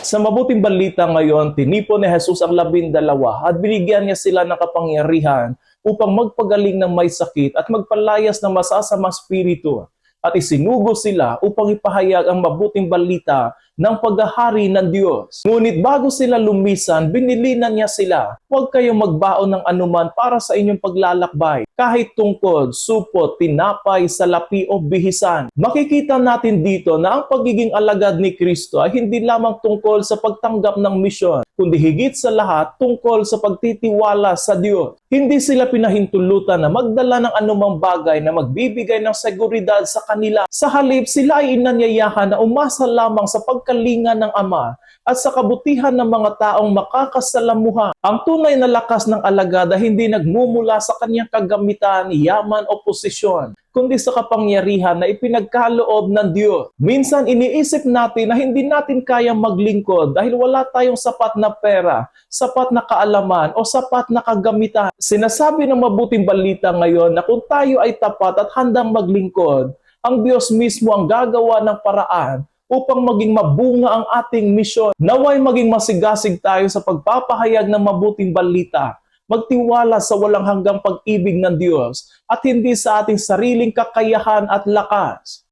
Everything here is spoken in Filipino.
Sa mabuting balita ngayon, tinipon ni Jesus ang labindalawa at binigyan niya sila ng kapangyarihan upang magpagaling ng may sakit at magpalayas ng masasamang spirito at isinugo sila upang ipahayag ang mabuting balita ng paghahari ng Diyos. Ngunit bago sila lumisan, binilinan niya sila, huwag kayong magbaon ng anuman para sa inyong paglalakbay, kahit tungkod, supot, tinapay, salapi o bihisan. Makikita natin dito na ang pagiging alagad ni Kristo ay hindi lamang tungkol sa pagtanggap ng misyon, kundi higit sa lahat tungkol sa pagtitiwala sa Diyos. Hindi sila pinahintulutan na magdala ng anumang bagay na magbibigay ng seguridad sa kanila. Sa halip, sila ay inanyayahan na umasa lamang sa pagkalinga ng Ama at sa kabutihan ng mga taong makakasalamuha. Ang tunay na lakas ng alagad ay hindi nagmumula sa kanyang kagamitan, yaman o posisyon, kundi sa kapangyarihan na ipinagkaloob ng Diyos. Minsan iniisip natin na hindi natin kayang maglingkod dahil wala tayong sapat na pera, sapat na kaalaman o sapat na kagamitan. Sinasabi ng mabuting balita ngayon na kung tayo ay tapat at handang maglingkod, ang Diyos mismo ang gagawa ng paraan upang maging mabunga ang ating misyon. Naway maging masigasig tayo sa pagpapahayag ng mabuting balita. Magtiwala sa walang hanggang pag-ibig ng Diyos at hindi sa ating sariling kakayahan at lakas.